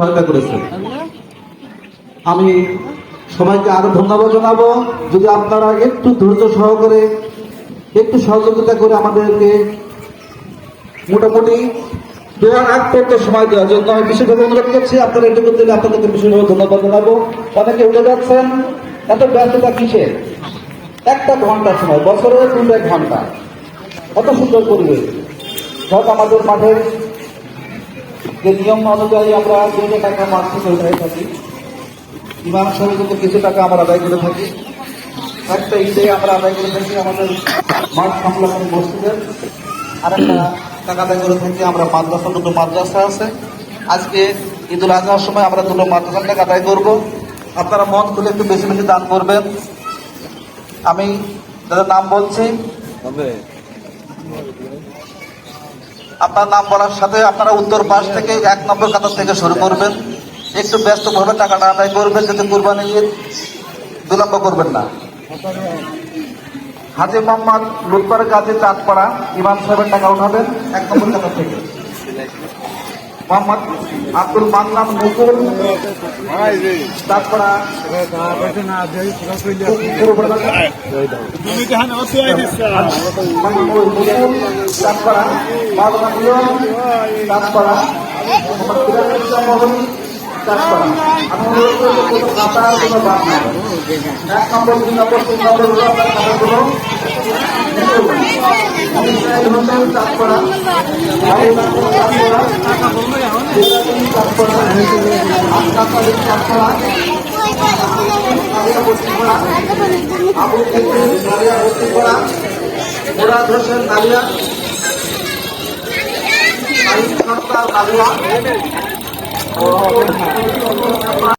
সহায়তা করেছেন। আমি সবাইকে আরও ধন্যবাদ জানাব। যদি আপনারা একটু ধৈর্য সহকারে, একটু সহযোগিতা করে আমাদেরকে মোটামুটি দেওয়ার আগ পর্যন্ত সময় দেওয়ার জন্য আমি বিশেষভাবে অনুরোধ করছি, আপনারা এটুকু দিলে আপনাদেরকে বিশেষভাবে ধন্যবাদ জানাব। অনেকে উঠে যাচ্ছেন, এত ব্যস্ততা কিসের একটা ঘণ্টা সময় বছরে দুটা ঘণ্টা। কত সুন্দর পরিবেশ। হোক আমাদের মাঠের যে নিয়ম অনুযায়ী আমরা দুটো টাকা থেকে উঠে থাকি, ইমাম সাহেব কিছু টাকা আমরা আদায় করে থাকি। একটা ঈদে আমরা আদায় করে থাকি আমাদের মাঠ সংলগ্ন মসজিদের আর একটা টাকা আদায় করে থাকি আমরা মাদ্রাসা, দুটো মাদ্রাসা আছে। আজকে ঈদুল আজহার সময় আমরা দুটো মাদ্রাসার টাকা আদায় করব। আপনারা মন খুলে একটু বেশি বেশি দান করবেন। আমি যাদের নাম বলছি আপনার নাম বলার সাথে আপনারা উত্তর পাশ থেকে এক নম্বর কাতার থেকে শুরু করবেন। একটু ব্যস্তভাবে টাকাটা আদায় করবেন, যাতে কোরবানি ঈদ বিলম্ব করবেন না। হাজি মোহাম্মদ লুৎফর গাজী চাঁদপাড়া ইমাম সাহেবের টাকা উঠাবেন এক নম্বর কাতার থেকে। মোহাম্মদ আব্দুল মান্নান মুকুল। আমি আবু কিসির নালিয়া বস্তিপাড়া মুরাদ হোসেন নালিয়া আইন সরকার নালিয়া